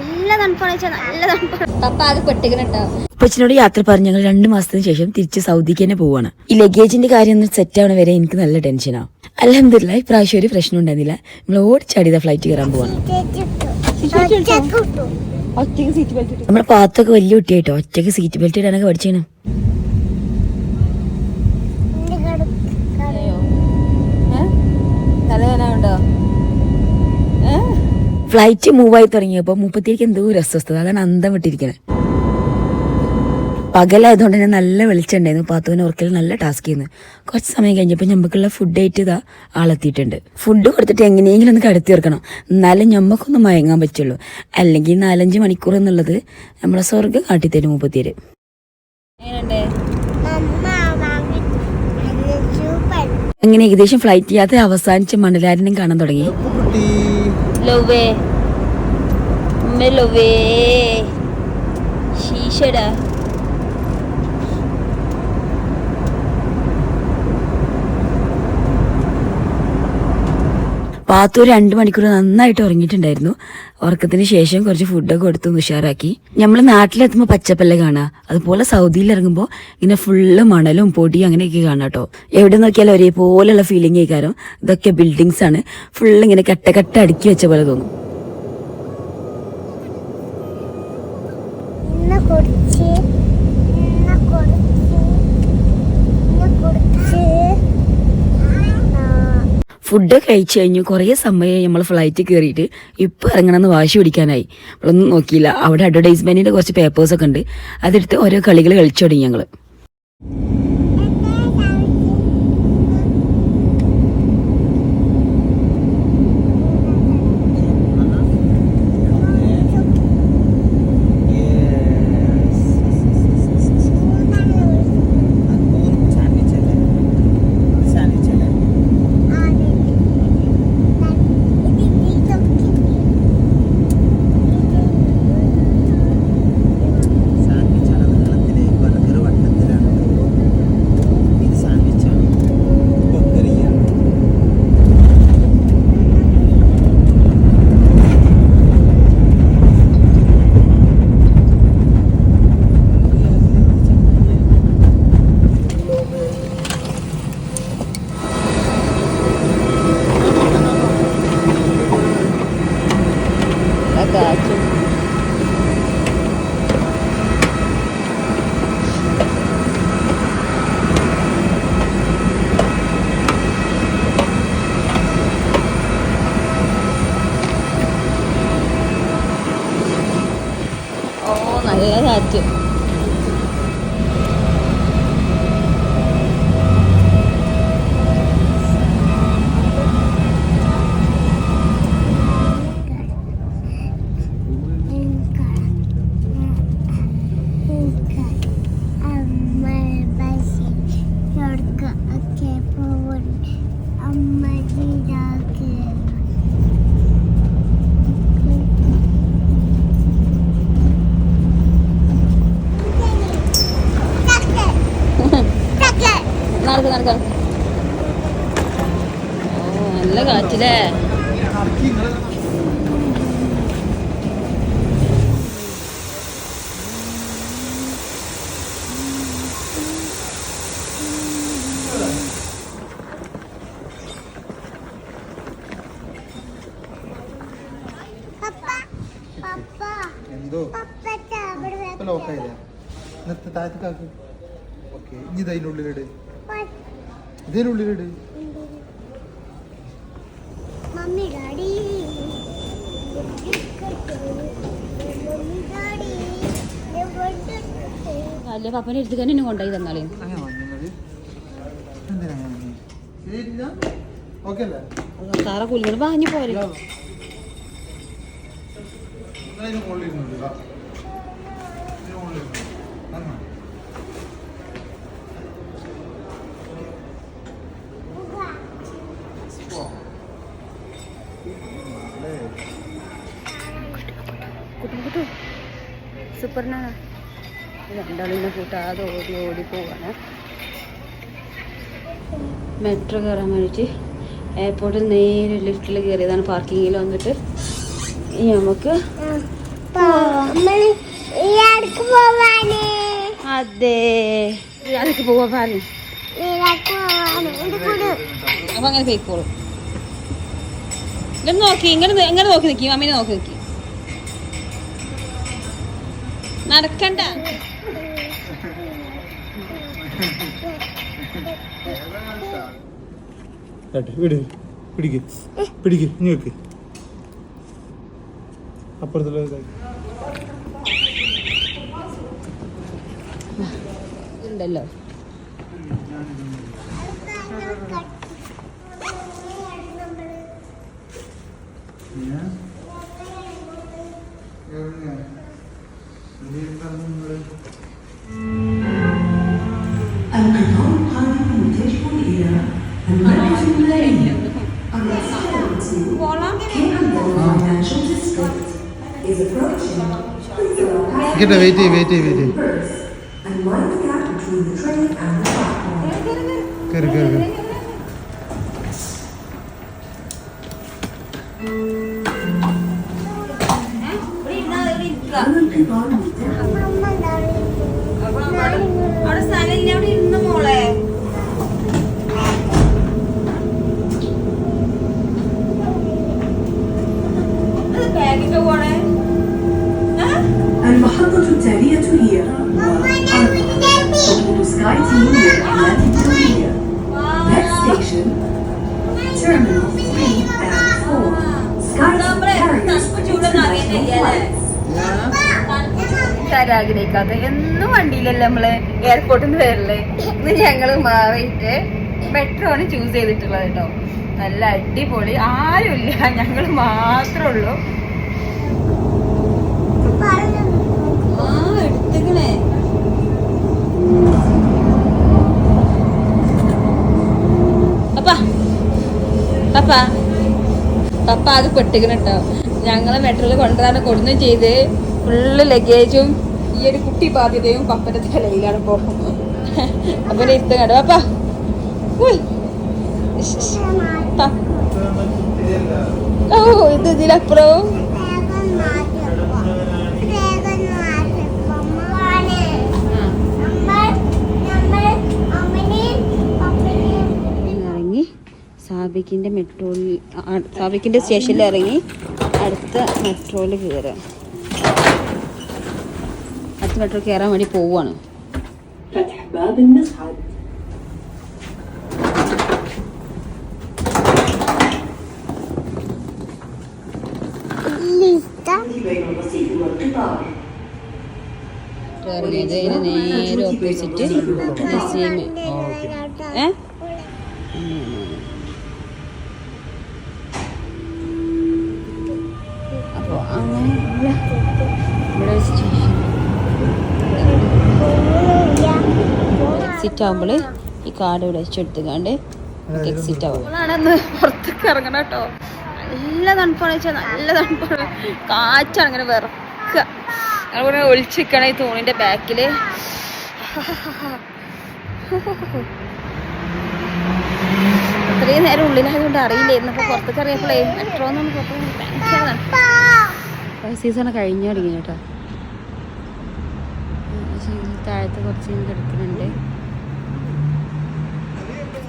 നല്ല തണുപ്പാണ് വെച്ചാൽ നല്ല തണുപ്പാണ്. പപ്പ ഉപ്പച്ചനോട് യാത്ര പറഞ്ഞ് ഞങ്ങൾ രണ്ട് മാസത്തിന് ശേഷം തിരിച്ച് സൗദിക്ക് തന്നെ പോവാണ്. ഈ ലഗേജിന്റെ കാര്യം ഒന്ന് സെറ്റ് ആവണ വരെ എനിക്ക് നല്ല ടെൻഷനാണ് അലഹമില്ല ഇപ്രാവശ്യം ഒരു പ്രശ്നം ഉണ്ടായിരുന്നില്ല. നമ്മൾ ഓടിച്ചാടിയത ഫ്ലൈറ്റ് കയറാൻ പോവാണ്. നമ്മുടെ പാത്തൊക്കെ വലിയ കുട്ടിയായിട്ടോ? ഒറ്റയ്ക്ക് സീറ്റ് ബെൽറ്റ് ഇടാനൊക്കെ പഠിച്ചാണ് ഫ്ലൈറ്റ് മൂവ് ആയി തുടങ്ങിയപ്പോൾ മുപ്പത്തിയേക്ക് എന്തോ ഒരു അസ്വസ്ഥത. അതാണ് അന്തം വിട്ടിരിക്കുന്നത് പകലായതുകൊണ്ട് തന്നെ നല്ല വെളിച്ചുണ്ടായിരുന്നു പാത്തുവിന് ഓർക്കൽ നല്ല ടാസ്ക് ചെയ്യുന്നു. കുറച്ച് സമയം കഴിഞ്ഞപ്പോൾ ഞമ്മക്കുള്ള ഫുഡ് ആയിട്ട് ഇതാ ആളെത്തിയിട്ടുണ്ട്. ഫുഡ് കൊടുത്തിട്ട് എങ്ങനെയെങ്കിലും ഒന്ന് കടത്തി തീർക്കണം എന്നാലും ഞമ്മക്കൊന്ന് മയങ്ങാൻ പറ്റുള്ളൂ. അല്ലെങ്കിൽ നാലഞ്ച് മണിക്കൂർ എന്നുള്ളത് നമ്മളെ സ്വർഗം കാട്ടിത്തരും മുപ്പത്തിയേര് അങ്ങനെ ഏകദേശം ഫ്ലൈറ്റ് യാത്ര അവസാനിച്ച് മണലാരനും കാണാൻ തുടങ്ങി? ലവേ. ലവേ ശീഷടാ പാത്തു രണ്ട് മണിക്കൂർ നന്നായിട്ട് ഉറങ്ങിയിട്ടുണ്ടായിരുന്നു. ഉറക്കത്തിന് ശേഷം കുറച്ച് ഫുഡൊക്കെ കൊടുത്ത് ഉഷാറാക്കി. നമ്മൾ നാട്ടിലെത്തുമ്പോൾ പച്ചപ്പല്ല കാണാം. അതുപോലെ സൗദിയിൽ ഇറങ്ങുമ്പോൾ ഇങ്ങനെ ഫുള്ള് മണലും പൊടിയും അങ്ങനെയൊക്കെ കാണാം കേട്ടോ എവിടെ നോക്കിയാലും ഒരേപോലെയുള്ള ഫീലിംഗ് ആയിക്കാരം ഇതൊക്കെ ബിൽഡിങ്സ് ആണ്. ഫുള്ള് ഇങ്ങനെ കട്ട കട്ട അടുക്കി വെച്ച പോലെ തോന്നും. കുടിച്ച് ഫുഡ് കഴിച്ചു കഴിഞ്ഞു കുറേ സമയം നമ്മൾ ഫ്ലൈറ്റ് കയറിയിട്ട് ഇപ്പം ഇറങ്ങണമെന്ന് വാശി പിടിക്കാനായി. നമ്മളൊന്നും നോക്കിയില്ല. അവിടെ അഡ്വർടൈസ്മെന്റിന്റെ കുറച്ച് പേപ്പേഴ്സൊക്കെ ഉണ്ട്. അതെടുത്ത് ഓരോ കളികൾ കളിച്ചു തുടങ്ങി ഞങ്ങൾ ഓ നല്ല കാറ്റ് നടക്ക് നടക്ക് നല്ല കാറ്റില്ലേ പപ്പ പപ്പ എന്തോ പപ്പ അവിടെ ഇപ്പൊ ലോക്കായില്ലേ ഇന്നത്തെ താഴത്തേക്കാക്ക് ഓക്കെ ഇനി ഇതിന്റെ ഉള്ളിലിട്. ഡാഡി. അല്ല പപ്പനെ എടുത്ത് തന്നെ തന്നാളേ. ശരിയില്ല ഓക്കെ അല്ലേ? സാറ പുല്ലുകൾ വാങ്ങി പോരെ സൂപ്പറിനാണ് രണ്ടാളിനെ കൂട്ടാതെ ഓടി ഓടി പോവാണ്. മെട്രോ കയറാൻ വേണ്ടിയിട്ട് എയർപോർട്ടിൽ നേരെ ലിഫ്റ്റിൽ കയറിയതാണ് പാർക്കിങ്ങിൽ വന്നിട്ട്. നമുക്ക് അതെ. ഇയാൾക്ക് കൂട് അപ്പൊ അങ്ങനെ പോയിക്കോളൂ. ഇങ്ങനെ നോക്കി ഇങ്ങനെ ഇങ്ങനെ നോക്കി നിക്കി മമ്മീനെ നോക്കി നിക്കി. നടക്കണ്ട. പിടിക്ക് പിടിക്ക് ഇനി വെക്ക്. അപ്പുറത്തുള്ള. ഉണ്ടല്ലോ. നിൽക്കട്ടെ വെയിറ്റ് ചെയ്യ് വെയിറ്റ് ചെയ്യ് വെയിറ്റ് ചെയ്യ് കയറി കയറി കയറി അമ്മ അവിടെ терапия. Пускайте мир на терапия. Next station, Terminal 3 and 4. ആഗ്രഹിക്കാതെ എന്നും വണ്ടിയിലല്ല നമ്മൾ എയർപോർട്ടിൽ നിന്ന് വരല്ലേ ഇന്ന് ഞങ്ങൾ മാറിയിട്ട് മെട്രോണ് ചൂസ് ചെയ്തിട്ടുള്ളത് കേട്ടോ നല്ല അടിപൊളി. ആരുമില്ല. ഞങ്ങൾ മാത്രമേ ഉള്ളൂ. എടുത്തേക്കണേ പപ്പാ. പപ്പാ. പപ്പ അത് പെട്ടിക്കണം കേട്ടോ ഞങ്ങളെ മെട്രോയിൽ കൊണ്ടുവരാൻ കൊടുന്നും ചെയ്ത് ഫുള്ള് ലഗേജും ഈ ഒരു കുട്ടി ബാധ്യതയും പപ്പന്റെ തലയിലാണ് പോകുന്നത് അപ്പൊ ഇരുത്ത കേട്ടോ പപ്പാ. ഓ ഇത് ഇതിലപ്പുറവും ഇറങ്ങി സാവിക്കിന്റെ മെട്രോയിൽ സാവിക്കിന്റെ സ്റ്റേഷനിൽ ഇറങ്ങി അടുത്ത മെട്രോയിൽ കയറുക. അടുത്ത മെട്രോ കയറാൻ വേണ്ടി പോവുകയാണ്. നേരെ ഓപ്പോസിറ്റ് ഏ? ഇവിടെ സ്റ്റേഷൻ എക്സിറ്റ് ആകുമ്പോൾ ഈ കാർഡ് ഇവിടെ വെച്ചെടുത്തുകൊണ്ട് എക്സിറ്റ് ആവും. നമ്മളാണെന്ന് പുറത്തേക്ക് ഇറങ്ങണം കേട്ടോ. നല്ല തണുപ്പാണ് വെച്ചാൽ നല്ല തണുപ്പാണ്. കാറ്റാണ് അങ്ങനെ വിറക്കുക അതുപോലെ ഒളിച്ചിരിക്കണ ഈ തൂണിന്റെ ബാക്കിൽ. അത്രയും നേരം ഉള്ളിലായതുകൊണ്ട് അറിയില്ലായിരുന്നു. അപ്പൊ പുറത്തേക്ക് അറിയപ്പോഴേ മെട്രോ എന്നൊന്നും പുറത്തേക്ക് സീസൺ കഴിഞ്ഞു തുടങ്ങി കേട്ടോ. താഴത്ത് കുറച്ച് കിടക്കുന്നുണ്ട്.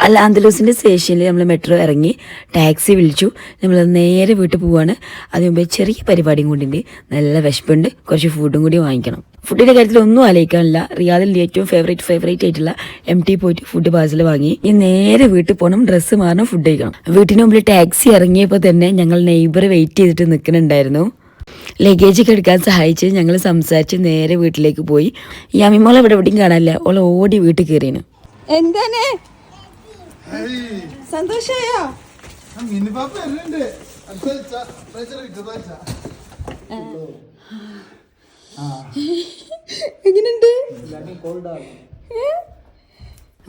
അല്ല ആന്തലൂസിന്റെ സ്റ്റേഷനിൽ നമ്മൾ മെട്രോ ഇറങ്ങി ടാക്സി വിളിച്ചു. നമ്മൾ നേരെ വീട്ടിൽ പോവാണ്. അതിന് മുമ്പേ ചെറിയ പരിപാടിയും ഉണ്ട്. നല്ല വിശപ്പുണ്ട്. കുറച്ച് ഫുഡും കൂടി വാങ്ങിക്കണം. ഫുഡിന്റെ കാര്യത്തിൽ ഒന്നും ആലോചിക്കാനില്ല. റിയാദിൽ ഏറ്റവും ഫേവറേറ്റ് ഫേവറേറ്റ് ആയിട്ടുള്ള എം ടി പോയിട്ട് ഫുഡ് പാഴ്സൽ വാങ്ങി. ഇനി നേരെ വീട്ടിൽ പോകണം ഡ്രസ്സ് മാറണം ഫുഡ് കഴിക്കണം. വീട്ടിന് മുമ്പിൽ ടാക്സി ഇറങ്ങിയപ്പോൾ തന്നെ ഞങ്ങൾ നെയ്ബർ വെയിറ്റ് ചെയ്തിട്ട് നിൽക്കുന്നുണ്ടായിരുന്നു ലഗേജ് ഒക്കെ എടുക്കാൻ സഹായിച്ച് ഞങ്ങൾ സംസാരിച്ച് നേരെ വീട്ടിലേക്ക് പോയി. ഈ അമ്മിമോളെ ഇവിടെ എവിടെയും കാണാനില്ല. ഓൾ ഓടി വീട്ടിൽ കയറിയാണ് എന്താണ്? സന്തോഷായോ? എങ്ങനെയുണ്ട്?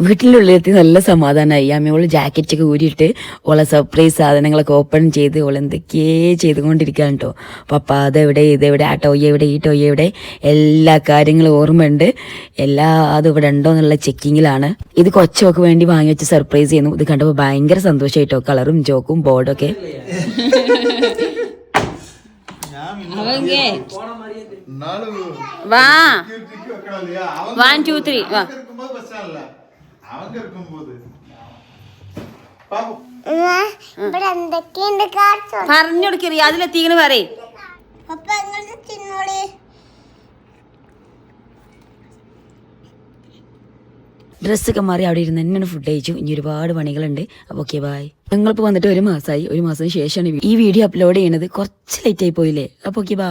വീട്ടിലുള്ളിലെത്തി നല്ല സമാധാനമായി അമ്മയോൾ ജാക്കറ്റ് ഒക്കെ ഊരിയിട്ട് ഓളെ സർപ്രൈസ് സാധനങ്ങളൊക്കെ ഓപ്പൺ ചെയ്ത് ഓൾ എന്തൊക്കെയേ ചെയ്തുകൊണ്ടിരിക്കുകയാണ് കേട്ടോ പപ്പ അതെവിടെ? ഇതെവിടെ? ആ ടോയ് എവിടെ? ഈ ടോയ് എവിടെ? എല്ലാ കാര്യങ്ങളും ഓർമ്മയുണ്ട്. എല്ലാ അത് ഇവിടെ ഉണ്ടോ എന്നുള്ള ചെക്കിങ്ങിലാണ് ഇത് കൊച്ചൊക്കെ വേണ്ടി വാങ്ങി വെച്ച് സർപ്രൈസ് ചെയ്യുന്നു. ഇത് കണ്ടപ്പോൾ ഭയങ്കര സന്തോഷമായിട്ടോ കളറും ജോക്കും ബോർഡും ഒക്കെ. വാ. വൺ ടു ത്രീ വാ. പാപ്പു. ഇവിടെ പറഞ്ഞു പറയേ. ഡ്രസ്സൊക്കെ മാറി അവിടെ ഇരുന്ന് തന്നെയാണ് ഫുഡ് കഴിച്ചു. ഇനി ഒരുപാട് പണികളുണ്ട്. അപ്പോൾ ഓക്കെ ബായ് ഞങ്ങളിപ്പോൾ വന്നിട്ട് ഒരു മാസമായി ഒരു മാസത്തിന് ശേഷമാണ് ഈ വീഡിയോ അപ്ലോഡ് ചെയ്യണത്. കുറച്ച് ലേറ്റ് ആയി പോയില്ലേ? അപ്പോൾ ഓക്കെ ബായ്